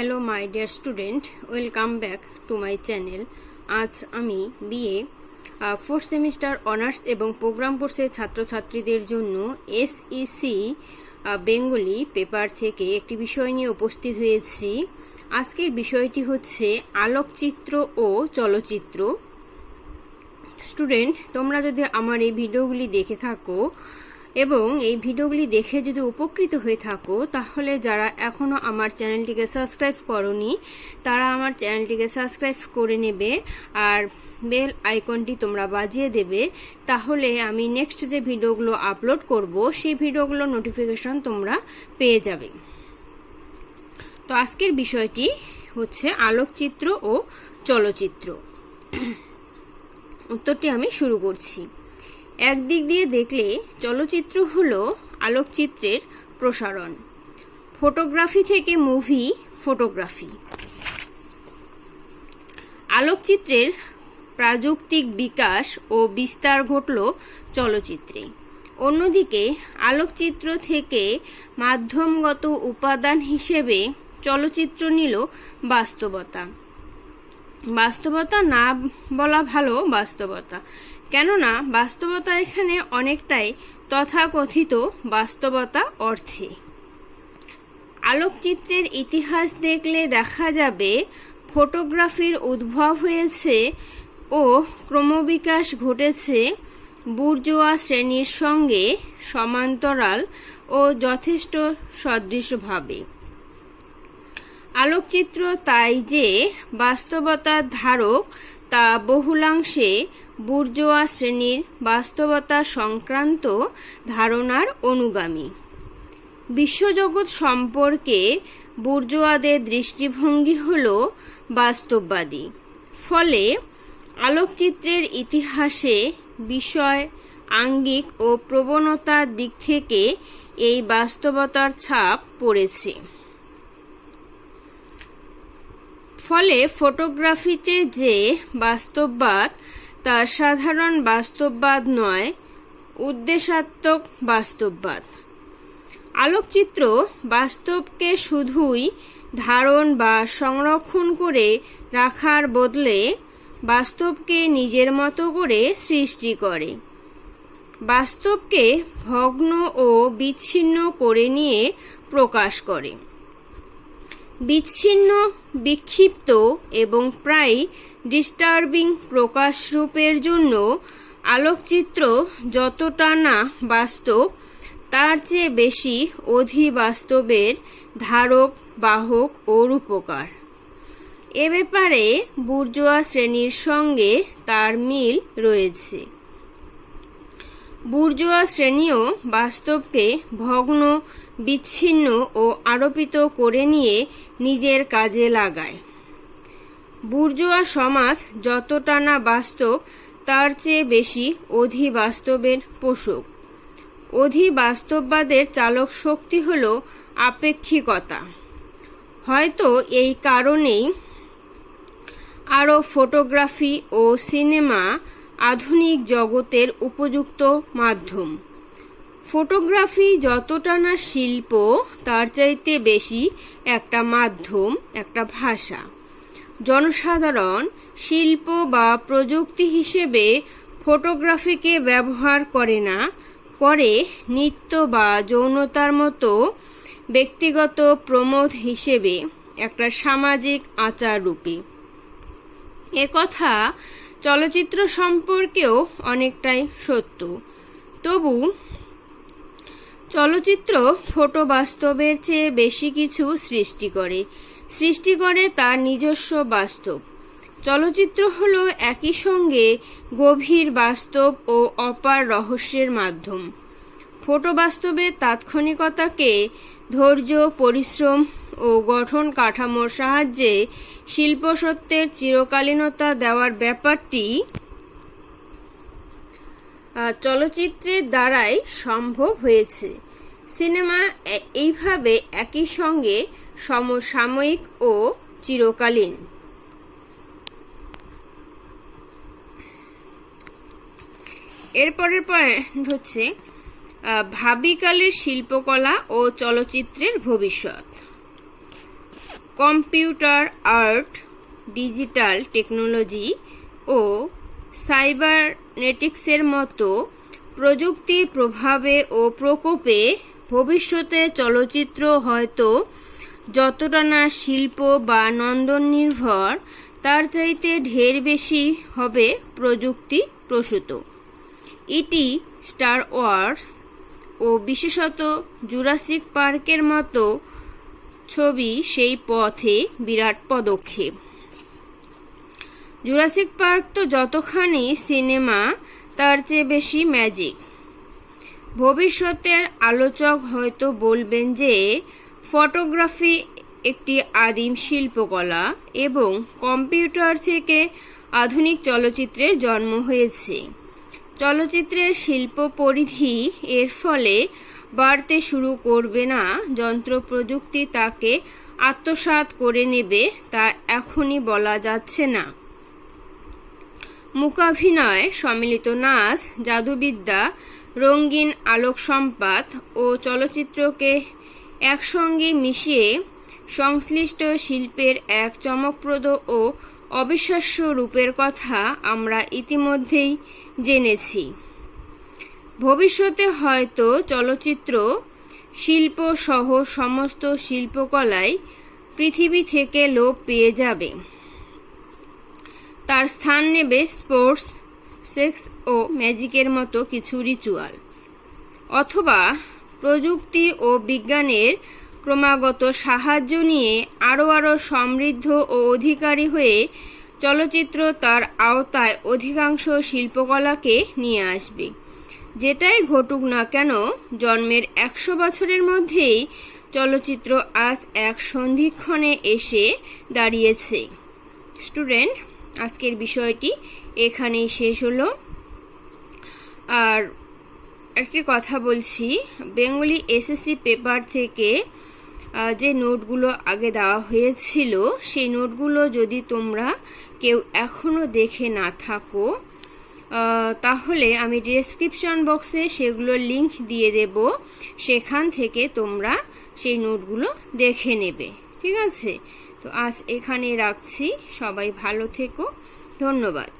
Hello my dear student welcome back to my channel আজ আমি BA fourth semester honours এবং programme কোর্সের ছাত্রছাত্রীদের জন্য এসইসি বেঙ্গলি পেপার থেকে একটি বিষয় নিয়ে উপস্থিত হয়েছি। আজকের বিষয়টি হচ্ছে আলোকচিত্র ও চলচ্চিত্র। স্টুডেন্ট তোমরা যদি আমার এই ভিডিওগুলি দেখে থাকো এবং এই ভিডিওগুলি দেখে যদি উপকৃত হয়ে থাকো, তাহলে যারা এখনও আমার চ্যানেলটিকে সাবস্ক্রাইব করনি, তারা আমার চ্যানেলটিকে সাবস্ক্রাইব করে নেবে আর বেল আইকনটি তোমরা বাজিয়ে দেবে। তাহলে আমি নেক্সট যে ভিডিওগুলো আপলোড করব, সেই ভিডিওগুলো নোটিফিকেশন তোমরা পেয়ে যাবে। তো আজকের বিষয়টি হচ্ছে আলোকচিত্র ও চলচ্চিত্র। উত্তরটি আমি শুরু করছি। একদিক দিয়ে দেখলে চলচ্চিত্র হল আলোকচিত্রের প্রসারণ। ফটোগ্রাফি থেকে মুভি ফটোগ্রাফি। আলোকচিত্রের প্রাযুক্তিক বিকাশ ও বিস্তার ঘটল চলচ্চিত্রে। অন্যদিকে আলোকচিত্র থেকে মাধ্যমগত উপাদান হিসেবে চলচ্চিত্র নিল বাস্তবতা। বাস্তবতা না বলা ভালো বাস্তবতা। কেননা বাস্তবতা এখানে অনেকটাই তথাকথিত বাস্তবতা অর্থে। আলোকচিত্রের ইতিহাস দেখলে দেখা যাবে, ফটোগ্রাফির উদ্ভব হয়েছে ও ক্রমবিকাশ ঘটেছে বুর্জোয়া শ্রেণির সঙ্গে সমান্তরাল ও যথেষ্ট সদৃশভাবে। আলোকচিত্র তাই যে বাস্তবতার ধারক তা বহুলাংশে বুর্জোয়া শ্রেণির বাস্তবতা সংক্রান্ত ধারণার অনুগামী। বিশ্বজগৎ সম্পর্কে বুর্জোয়াদের দৃষ্টিভঙ্গি হল বাস্তববাদী। ফলে আলোকচিত্রের ইতিহাসে বিষয়, আঙ্গিক ও প্রবণতার দিক থেকে এই বাস্তবতার ছাপ পড়েছে। ফলে ফটোগ্রাফিতে যে বাস্তববাদ, তা সাধারণ বাস্তববাদ নয়, উদ্দেশাত্মক বাস্তববাদ। আলোকচিত্র বাস্তবকে শুধুই ধারণ বা সংরক্ষণ করে রাখার বদলে বাস্তবকে নিজের মতো করে সৃষ্টি করে। বাস্তবকে ভগ্ন ও বিচ্ছিন্ন করে নিয়ে প্রকাশ করে। বিচ্ছিন্ন বিক্ষিপ্ত এবং প্রায় ডিস্টার্বিং প্রকাশরূপের জন্য আলোকচিত্র যতটা না বাস্তব, তার চেয়ে বেশি অধিবাস্তবের ধারক, বাহক ও রূপকার। এ ব্যাপারে বুর্জোয়া শ্রেণির সঙ্গে তার মিল রয়েছে। বুর্জোয়া শ্রেণীও বাস্তবকে ভগ্ন বিচ্ছিন্ন ও আরোপিত করে নিয়ে নিজের কাজে লাগায়। বুর্জোয়া সমাজ যতটা না বাস্তব, তার চেয়ে বেশি অধিবাস্তবের পোষক। অধিবাস্তববাদের চালক শক্তি হল আপেক্ষিকতা। হয়তো এই কারণেই আরও ফটোগ্রাফি ও সিনেমা আধুনিক জগতের উপযুক্ত মাধ্যম। ফটোগ্রাফি যতটা না শিল্প, তার চাইতে বেশি একটা মাধ্যম, একটা ভাষা। জনসাধারণ শিল্প বা প্রযুক্তি হিসেবে ফটোগ্রাফিকে ব্যবহার করে না, করে নৃত্য বা যৌনতার মতো ব্যক্তিগত প্রমোদ হিসেবে একটা সামাজিক আচার রূপে। কথা চলচ্চিত্র সম্পর্কেও অনেকটাই সত্য। তবু চলচ্চিত্র ফটো বাস্তবের চেয়ে বেশি কিছু সৃষ্টি করে। সৃষ্টি করে তার নিজস্ব বাস্তব। চলচ্চিত্র হল একই সঙ্গে গভীর বাস্তব ও অপার রহস্যের মাধ্যম। ফটো বাস্তবের তাৎক্ষণিকতাকে ধৈর্য, পরিশ্রম ও গঠন কাঠামোর সাহায্যে শিল্পসত্ত্বের চিরকালীনতা দেওয়ার ব্যাপারটি চলচ্চিত্রের দ্বারাই সম্ভব হয়েছে। সিনেমা এইভাবে একই সঙ্গে সমসাময়িক ও চিরকালীন। এরপরের পয়েন্ট হচ্ছে ভাবিকালের শিল্পকলা ও চলচ্চিত্রের ভবিষ্যৎ। কম্পিউটার, আর্ট, ডিজিটাল টেকনোলজি ও সাইবারনেটিক্সের মতো প্রযুক্তির প্রভাবে ও প্রকোপে ভবিষ্যতে চলচ্চিত্র হয়তো যতটা না শিল্প বা নন্দন নির্ভর, তার চাইতে ঢের বেশি হবে প্রযুক্তি প্রসূত। ইটি, স্টার ওয়ার্স ও বিশেষত জুরাসিক পার্কের মতো ছবি সেই পথে বিরাট পদক্ষেপ। জুরাসিক পার্ক তো যতখানি সিনেমা, তার চেয়ে বেশি ম্যাজিক। ভবিষ্যতের আলোচক হয়তো বলবেন যে, ফটোগ্রাফি একটি আদিম শিল্পকলা এবং কম্পিউটার থেকে আধুনিক চলচ্চিত্রের জন্ম হয়েছে। চলচ্চিত্রের শিল্প পরিধি এর ফলে বাড়তে শুরু করবে না, যন্ত্র প্রযুক্তি তাকে আত্মসাৎ করে নেবে তা এখনই বলা যাচ্ছে না। মূকাভিনয় সম্মিলিত নাচ, জাদুবিদ্যা রঙিন আলোক সম্পাত ও চলচ্চিত্রকে একসঙ্গে মিশিয়ে সংশ্লিষ্ট শিল্পের এক চমকপ্রদ ও অবিশ্বাস্য রূপের কথা আমরা ইতিমধ্যেই জেনেছি। ভবিষ্যতে হয়তো চলচ্চিত্র, শিল্প সহ সমস্ত শিল্পকলাই পৃথিবী থেকে লোপ পেয়ে যাবে। তার স্থান নেবে স্পোর্টস সেক্স ও ম্যাজিকের মতো কিছু রিচুয়াল অথবা প্রযুক্তি ও বিজ্ঞানের ক্রমাগত সাহায্য নিয়ে আরও আরও সমৃদ্ধ ও অধিকারী হয়ে চলচ্চিত্র তার আওতায় অধিকাংশ শিল্পকলাকে নিয়ে আসবে। যেটাই ঘটুক না কেন, জন্মের একশো বছরের মধ্যেই চলচ্চিত্র আজ এক সন্ধিক্ষণে এসে দাঁড়িয়েছে। স্টুডেন্ট আজকের বিষয়টি এখানেই শেষ হলো। আর একটি কথা বলছি, বেঙ্গলি এসএসসি পেপার থেকে যে নোটগুলো আগে দেওয়া হয়েছিল, সেই নোটগুলো যদি তোমরা কেউ এখনও দেখে না থাকো তাহলে আমি ডিসক্রিপশন বক্সে সেগুলো লিংক দিয়ে দেব। সেখান থেকে তোমরা সেই নোটগুলো দেখে নেবে। ঠিক আছে? তো আজ এখানে রাখছি। সবাই ভালো থেকো। ধন্যবাদ।